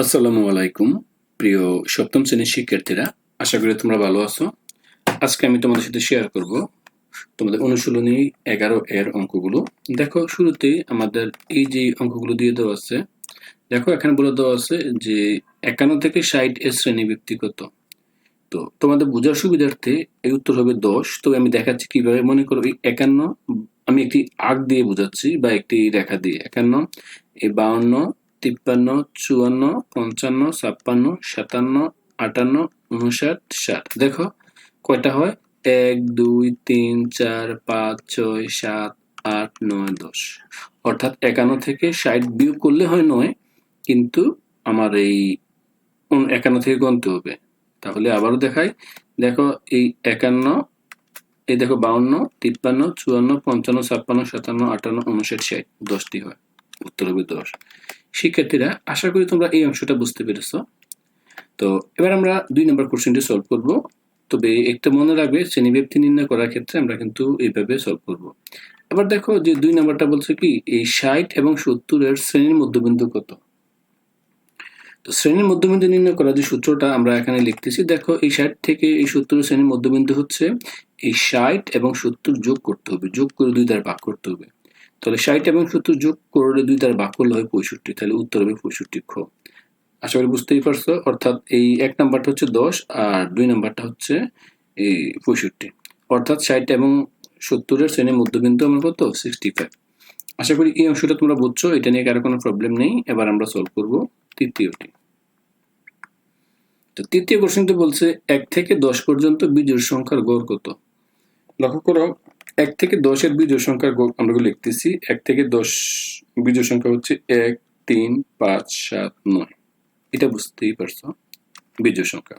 আসসালামু আলাইকুম, প্রিয় সপ্তম শ্রেণির শিক্ষার্থীরা। আশা করি তোমরা ভালো আছো। আজকে আমি তোমাদের সাথে শেয়ার করব তোমাদের অনুশীলনী এগারো এর অঙ্কগুলো। দেখো শুরুতে আমাদের এই যে অঙ্কগুলো দিয়ে দেওয়া আছে, দেখো, এখানে বলে দেওয়া আছে যে একান্ন থেকে ষাট এর শ্রেণি ব্যক্তিগত। তো তোমাদের বোঝার সুবিধার্থে এই উত্তর হবে দশ। তবে আমি দেখাচ্ছি কীভাবে। মনে করো এই একান্ন, আমি একটি আগ দিয়ে বোঝাচ্ছি বা একটি রেখা দিয়ে। একান্ন, এই বাউন্ন তিপ্পান্ন, চুয়ান্ন, পঞ্চান্ন, ছাপ্পান্ন, সাতান্ন, আটান্ন উনষাট ষাট। দেখো, কয়টা হয়? এক, দুই, তিন, চার, পাঁচ, ছয়, সাত, আট, নয়, দশ। অর্থাৎ একান্ন থেকে ষাট বিয়োগ করলে হয় নয়, কিন্তু আমার এই একান্ন থেকে গণতে হবে। তাহলে আবারও দেখাই। দেখো, এই একান্ন, এই দেখো, বাউন্ন, তিপ্পান্ন, চুয়ান্ন, পঞ্চান্ন, ছাপ্পান্ন, সাতান্ন, আটান্ন উনষাট ষাট। দশটি হয়। উত্তর হবে দশ। শিক্ষার্থীরা, আশা করি তোমরা এই অংশটা বুঝতে পেরেছ। তো এবার আমরা দুই নম্বর কোশ্চেনটি সলভ করব। তবে একটা মনে রাখবে শ্রেণীব্যক্তি নির্ণয় করার ক্ষেত্রে আমরা কিন্তু এইভাবে সলভ করব। এবার দেখো যে দুই নম্বরটা বলছে কি, এই ষাট এবং সত্তরের শ্রেণির মধ্যবিন্দু কত? তো শ্রেণির মধ্যবিন্দু নির্ণয় করার যে সূত্রটা আমরা এখানে লিখতেছি, দেখো এই ষাট থেকে এই সত্তরের শ্রেণির মধ্যবিন্দু হচ্ছে, এই ষাট এবং সত্তর যোগ করতে হবে, যোগ করে দুই দ্বারা ভাগ করতে হবে। তাহলে ষাট এবং সত্তর যোগ করলে দুই দ্বারা ভাগ করলে হয় পঁয়ষট্টি, তাহলে উত্তর হবে পঁয়ষট্টি খ। আশা করি বুঝতেই পারছ, অর্থাৎ এই এক নাম্বারটা হচ্ছে দশ আর দুই নাম্বারটা হচ্ছে এই পঁয়ষট্টি। অর্থাৎ ষাট এবং সত্তরের শ্রেণির মধ্যবিন্দু আমার কত? সিক্সটি ফাইভ আশা করি এই অংশটা তোমরা বুঝছ, এটা নিয়ে কারও কোনো প্রবলেম নেই। এবার আমরা সলভ করব তৃতীয়টি। তো তৃতীয় কোশ্চেনটি বলছে, এক থেকে দশ পর্যন্ত বীজের সংখ্যার গড় কত? লক্ষ্য করো এক থেকে দশের বীজের সংখ্যার গড় আমরা লিখতেছি। এক থেকে দশ বীজের সংখ্যা হচ্ছে এক, তিন, পাঁচ, সাত, নয়। এটা বুঝতেই পারছ? বীজের সংখ্যা।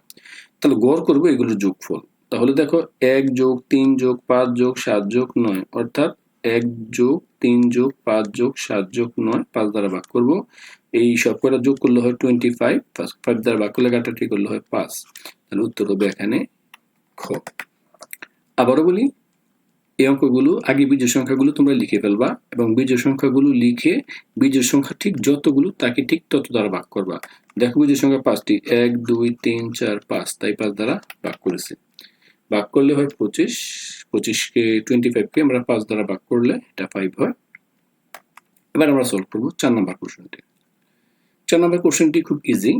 তাহলে গড় করব এগুলোর যোগফল। তাহলে দেখো এক যোগ তিন যোগ পাঁচ যোগ সাত যোগ নয়, অর্থাৎ এক যোগ তিন যোগ পাঁচ যোগ সাত যোগ নয়, পাঁচ দ্বারা ভাগ করব। এই সব কটা যোগ করলে হয় টোয়েন্টি ফাইভ ফাইভ দ্বারা ভাগ করলে কাটাটি করলে হয় পাঁচ। তাহলে উত্তর হবে এখানে খ। আবারও বলি এই অঙ্কগুলো, আগে বীজের সংখ্যাগুলো তোমরা লিখে ফেলবা এবং বীজের সংখ্যাগুলো লিখে বীজের সংখ্যা ঠিক যতগুলো তাকে ঠিক তত দ্বারা ভাগ করবা। দেখো বীজের সংখ্যা পাঁচটি, এক, দুই, তিন, চার, পাঁচ, তাই পাঁচ দ্বারা ভাগ করেছে। ভাগ করলে হয় পঁচিশ, পঁচিশকে টোয়েন্টি ফাইভকে আমরা পাঁচ দ্বারা ভাগ করলে এটা ফাইভ হয়। এবার আমরা সলভ করব চার নম্বর কোশ্চেনটি চার নম্বর কোশ্চেনটি খুব ইজি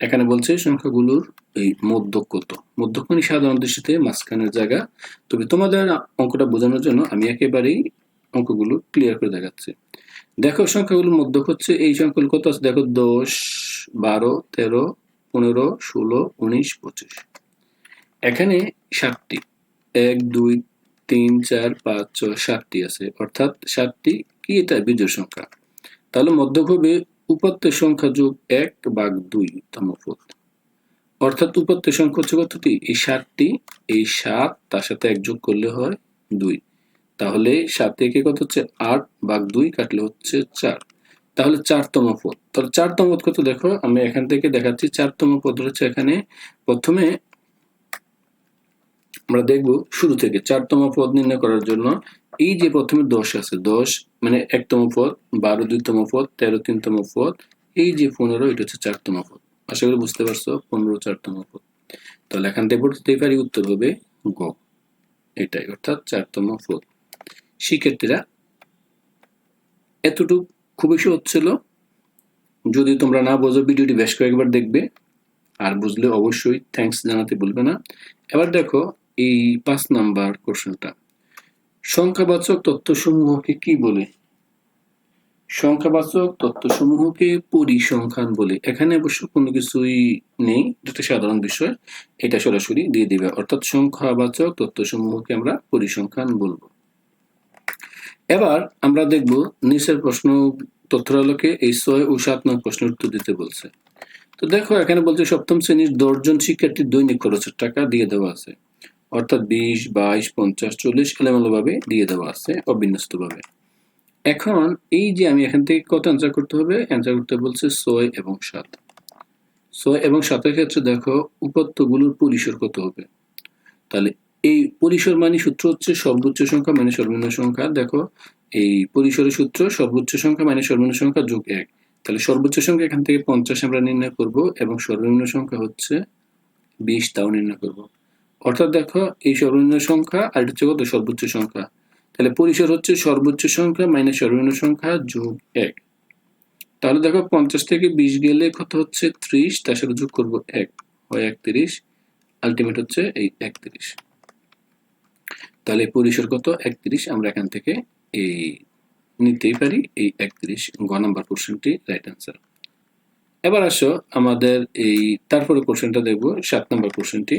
এখানে বলছে সংখ্যাগুলোর এই মধ্যক কত মধ্যক মানে সাধারণ দৃষ্টিতে মাঝখানের জায়গা। তবে তোমাদের অঙ্কটা বোঝানোর জন্য আমি একেবারেই অঙ্কগুলো ক্লিয়ার করে দেখাচ্ছি। দেখো, সংখ্যাগুলোর মধ্যক হচ্ছে এই সংখ্যাগুলো কত আছে? দেখো, দশ, বারো, তেরো, পনেরো, ষোলো, উনিশ, পঁচিশ। এখানে সাতটি। এক, দুই, তিন, চার, পাঁচ, ছয়, সাতটি আছে। অর্থাৎ সাতটি কি এটা? বিজোড় সংখ্যা। তাহলে মধ্যক হবে উপাত্তের সংখ্যা যোগ এক ভাগ দুই তম পদ। অর্থাৎ উপাত্তের সংখ্যা হচ্ছে কতটি? এই সাতটি, এই সাত, তার সাথে এক যোগ করলে হয় দুই। তাহলে সাত থেকে কত হচ্ছে? আট ভাগ দুই কাটলে হচ্ছে চার। তাহলে চারতম পদ। তাহলে চারতম পদ কত দেখো? আমি এখান থেকে দেখাচ্ছি, চারতম পদ হচ্ছে এখানে। প্রথমে আমরা দেখব শুরু থেকে, চারতম পদ নির্ণয় করার জন্য এই যে প্রথমে দশ আছে, দশ মানে একতম পদ, বারো দুইতম পদ, তেরো তিনতম পদ, এই যে পনেরো, এটা হচ্ছে চারতম পদ। আশা করি বুঝতে পারছ, পনেরো চারতম পদ। তাহলে এখান থেকে পড়তেই পারি, উত্তর হবে গ। এটাই, অর্থাৎ চারতম পদ। শিক্ষার্থীরা, এতটুকু খুবই সহজ ছিল। যদি তোমরা না বোঝো, ভিডিওটি বেশ কয়েকবার দেখবে। আর বুঝলে অবশ্যই থ্যাঙ্কস জানাতে বলবে না। এবার দেখো এই পাঁচ নাম্বার কোশ্চেনটা সংখ্যাবাচক তথ্যসমূহকে কি বলে? সংখ্যাবাচক তথ্যসমূহকে পরিসংখ্যান বলে। এখানে অবশ্য কোনো কিছুই নেই যেটা সাধারণ বিষয়। এটা সরাসরি দিয়ে দিবে। অর্থাৎ সংখ্যাবাচক তথ্যসমূহকে আমরা পরিসংখ্যান বলব। এবার আমরা দেখব নিচের প্রশ্ন তথ্যের আলোকে এই ছয় ও সাত নং প্রশ্নের উত্তর দিতে বলছে। তো দেখো, এখানে বলছে সপ্তম শ্রেণির দশজন শিক্ষার্থীর দৈনিক খরচের টাকা দিয়ে দেওয়া আছে। অর্থাৎ বিশ, বাইশ, পঞ্চাশ, চল্লিশ এলোমেলো ভাবে দিয়ে দেওয়া আছে অবিন্যস্ত ভাবে এখন এই যে আমি এখান থেকে কত অ্যান্সার করতে হবে? অ্যান্সার করতে বলছে ছয় এবং সাত। ছয় এবং সাতের ক্ষেত্রে দেখো উপাত্তগুলোর পরিসর কত হবে? তাহলে এই পরিসর মানে সূত্র হচ্ছে সর্বোচ্চ সংখ্যা মানে সর্বনিম্ন সংখ্যা। দেখো, এই পরিসরের সূত্র সর্বোচ্চ সংখ্যা মানে সর্বনিম্ন সংখ্যা যোগ এক। তাহলে সর্বোচ্চ সংখ্যা এখান থেকে পঞ্চাশ আমরা নির্ণয় করব এবং সর্বনিম্ন সংখ্যা হচ্ছে বিশ, তাও নির্ণয় করব। অর্থাৎ দেখো, এই সর্বনিম্ন সংখ্যা আর হচ্ছে কত? সর্বোচ্চ সংখ্যা। তাহলে পরিসর হচ্ছে সর্বোচ্চ সংখ্যা মাইনাস সর্বনিম্ন সংখ্যা যোগ এক। তাহলে দেখো, পঞ্চাশ থেকে বিশ গেলে কত হচ্ছে? ত্রিশ। তার সাথে যোগ করব এক। হয় একত্রিশ। আলটিমেট হচ্ছে এই একত্রিশ। তাহলে পরিসর কত? একত্রিশ। আমরা এখান থেকে এই নিতেই পারি এই একত্রিশ। গ নাম্বার কোশ্চেনটি রাইট অ্যান্সার এবার আসো আমাদের এই তারপরে কোশ্চেনটা দেখব, সাত নম্বর কোশ্চেনটি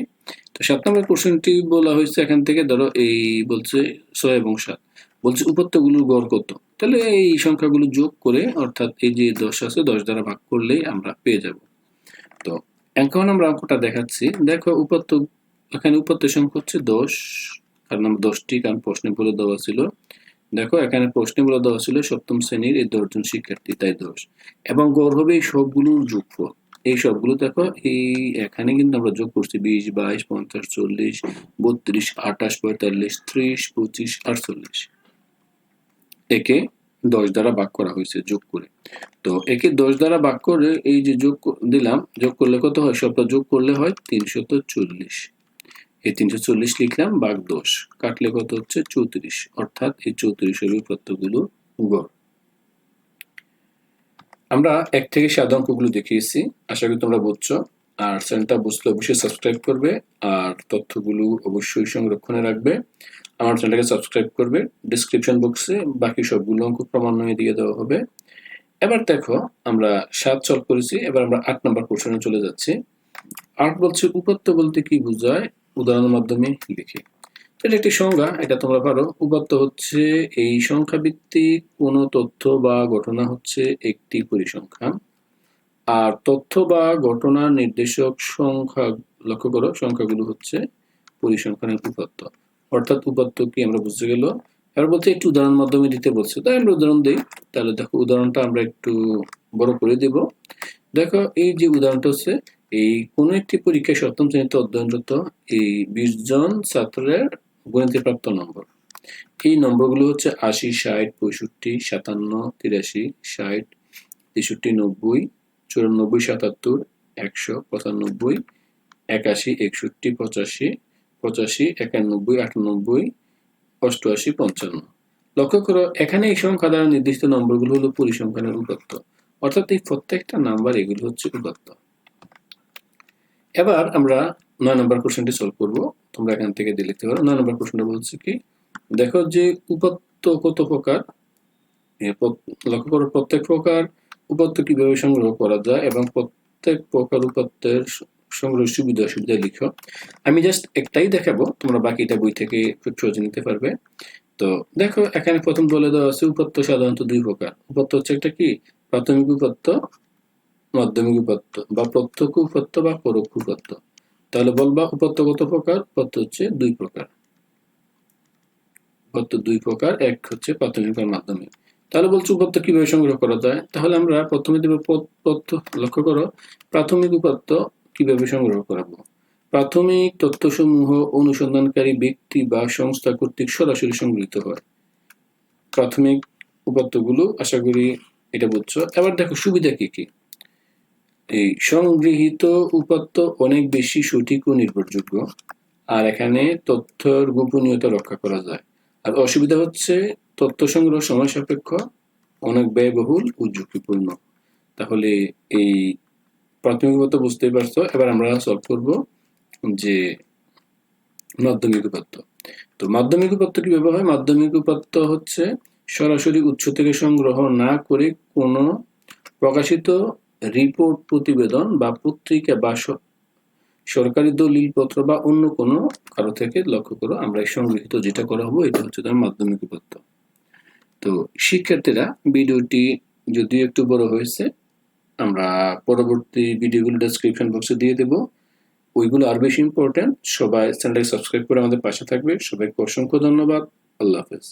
তো সাত নম্বর কোশ্চেনটি বলা হয়েছে এখান থেকে, ধরো এই বলছে ছয় এবং সাত। বলছে উপাত্তগুলোর গড় কত? তাহলে এই সংখ্যাগুলো যোগ করে, অর্থাৎ এই যে দশ আছে, দশ দ্বারা ভাগ করলেই আমরা পেয়ে যাব। তো এখন আমরা অঙ্কটা দেখাচ্ছি। দেখো উপাত্ত এখানে উপাত্তের সংখ্যা হচ্ছে দশ কারণ আমরা দশটি কারণ প্রশ্নে বলে দেওয়া ছিল। দেখো, এখানে প্রশ্নে বলে দেওয়া ছিল, সপ্তম শ্রেণির এই দশজন শিক্ষার্থী, তাই দশ। এবং গড় এই সবগুলোর যোগফল, এই সবগুলো দেখো, এই এখানে কিন্তু আমরা যোগ করছি বিশ, বাইশ, পঞ্চাশ, চল্লিশ, বত্রিশ, আঠাশ, পঁয়তাল্লিশ, ত্রিশ, পঁচিশ, আটচল্লিশ। একে দশ দ্বারা ভাগ করা হয়েছে যোগ করে। তো একে দশ দ্বারা ভাগ করে এই যে যোগ দিলাম, যোগ করলে কত হয়? সবটা যোগ করলে হয় তিনশত চল্লিশ। এই তিনশো চল্লিশ লিখলাম, বাঘ দশ। কাটলে কত হচ্ছে? চৌত্রিশ। অর্থাৎ এই চৌত্রিশের উপাত্তগুলো গড়। আমরা এক থেকে সাত অঙ্কগুলো দেখিয়েছি, আশা করি তোমরা বুঝছ। আর চ্যানেলটা বুঝলে অবশ্যই সাবস্ক্রাইব করবে, আর তথ্যগুলো অবশ্যই সংরক্ষণে রাখবে। আমার চ্যানেলটাকে সাবস্ক্রাইব করবে ডিসক্রিপশন বক্সে বাকি সবগুলো অঙ্ক ক্রমান্বয়ে দিয়ে দেওয়া হবে। এবার দেখো, আমরা সাত সলভ করেছি, এবার আমরা আট নম্বর কোশ্চেনে চলে যাচ্ছি। আট বলছে উপাত্ত বলতে কি বোঝায়? উদাহরণের মাধ্যমে লিখি এটা একটি সংজ্ঞা, এটা তোমরা পারো। উপাত্ত হচ্ছে এই সংখ্যা ভিত্তিক কোনো তথ্য বা ঘটনা হচ্ছে একটি পরিসংখ্যান। আর তথ্য বা ঘটনার নির্দেশক সংখ্যা, লক্ষ্য করো, সংখ্যাগুলো হচ্ছে পরিসংখ্যানের উপাত্ত। অর্থাৎ উপাত্ত কি আমরা বুঝতে গেল? এবার বলতে একটু উদাহরণ মাধ্যমে দিতে বলছে। তাই আমরা উদাহরণ দিই। তাহলে দেখো, উদাহরণটা আমরা একটু বড় করে দেব। দেখো, এই যে উদাহরণটা হচ্ছে এই কোনো একটি পরীক্ষায় সপ্তম শ্রেণীতে অধ্যয়নরত এই বিশ জন ছাত্রের গণিতে প্রাপ্ত নম্বর। এই নম্বরগুলো হচ্ছে আশি, ষাট, পঁয়ষট্টি, সাতান্ন, তিরাশি, ষাট, তেষট্টি, নব্বই, চুরানব্বই, সাতাত্তর, একশো, পঁচানব্বই, একাশি, একষট্টি, পঁচাশি পঁচাশি, একানব্বই, আটানব্বই, অষ্টআশি, পঞ্চান্ন। লক্ষ্য করো, এখানে এই সংখ্যা দ্বারা নির্দিষ্ট নম্বরগুলো হলো পরিসংখ্যানের উপাত্ত অর্থাৎ এই প্রত্যেকটা নাম্বার এগুলো হচ্ছে উপাত্ত। এবার আমরা নয় নম্বর কোশ্চেনটি সলভ করব। তোমরা এখান থেকে দিয়ে লিখতে পারো। নয় নম্বর কোশ্চেনটা বলছে কি, দেখো যে উপাত্ত কত প্রকার? লক্ষ্য করো, প্রত্যেক প্রকার উপাত্ত কীভাবে সংগ্রহ করা যায় এবং প্রত্যেক প্রকার উপাত্তের স- সংগ্রহের সুবিধা অসুবিধা লিখো। আমি জাস্ট একটাই দেখাবো, তোমরা বাকিটা বই থেকে সহজে নিতে পারবে। তো দেখো, এখানে প্রথম বলে দেওয়া আছে উপাত্ত সাধারণত দুই প্রকার। উপাত্ত হচ্ছে একটা কি? প্রাথমিক উপাত্ত মাধ্যমিক উপাত্ত বা প্রত্যক্ষ উপাত্ত বা পরোক্ষ উপাত্ত তাহলে বলবা উপাত্ত কত প্রকার? উপাত্ত হচ্ছে দুই প্রকার। উপাত্ত দুই প্রকার, এক হচ্ছে প্রাথমিক আর মাধ্যমিক। তাহলে বলছে উপাত্ত কীভাবে সংগ্রহ করা যায়? তাহলে আমরা প্রথমে দেব লক্ষ্য করো, প্রাথমিক উপাত্ত কীভাবে সংগ্রহ করাবো প্রাথমিক তথ্যসমূহ অনুসন্ধানকারী ব্যক্তি বা সংস্থা কর্তৃক সরাসরি সংগৃহীত হয়। প্রাথমিক উপাত্তগুলো আশা করি এটা বুঝছ। এবার দেখো সুবিধা কি কি? এই সংগৃহীত উপাত্ত অনেক বেশি সঠিক ও নির্ভরযোগ্য, আর এখানে তথ্যর গোপনীয়তা রক্ষা করা যায়। আর অসুবিধা হচ্ছে, তথ্য সংগ্রহ সময় সাপেক্ষ, অনেক ব্যয়বহুল ও ঝুঁকিপূর্ণ। তাহলে এই প্রাথমিক উপাত্ত বুঝতেই পারছ, এবার আমরা সলভ করব যে মাধ্যমিক উপাত্ত। তো মাধ্যমিক উপাত্ত কীভাবে হয়, মাধ্যমিক উপাত্ত হচ্ছে সরাসরি উৎস থেকে সংগ্রহ না করে কোনো প্রকাশিত রিপোর্ট প্রতিবেদন বা পত্রিকা বা সরকারি দলিলপত্র বা অন্য কোনো কারও থেকে লক্ষ্য করো, আমরা সংগৃহীত যেটা করা হব, এটা হচ্ছে তোমার মাধ্যমিক উপাত্ত। তো শিক্ষার্থীরা, ভিডিওটি যদিও একটু বড় হয়েছে, আমরা পরবর্তী ভিডিওগুলো ডেসক্রিপশন বক্সে দিয়ে দেব। ওইগুলো আর বেশি ইম্পর্টেন্ট সবাই চ্যানেলটাকে সাবস্ক্রাইব করে আমাদের পাশে থাকবে। সবাইকে অসংখ্য ধন্যবাদ। আল্লাহ হাফেজ।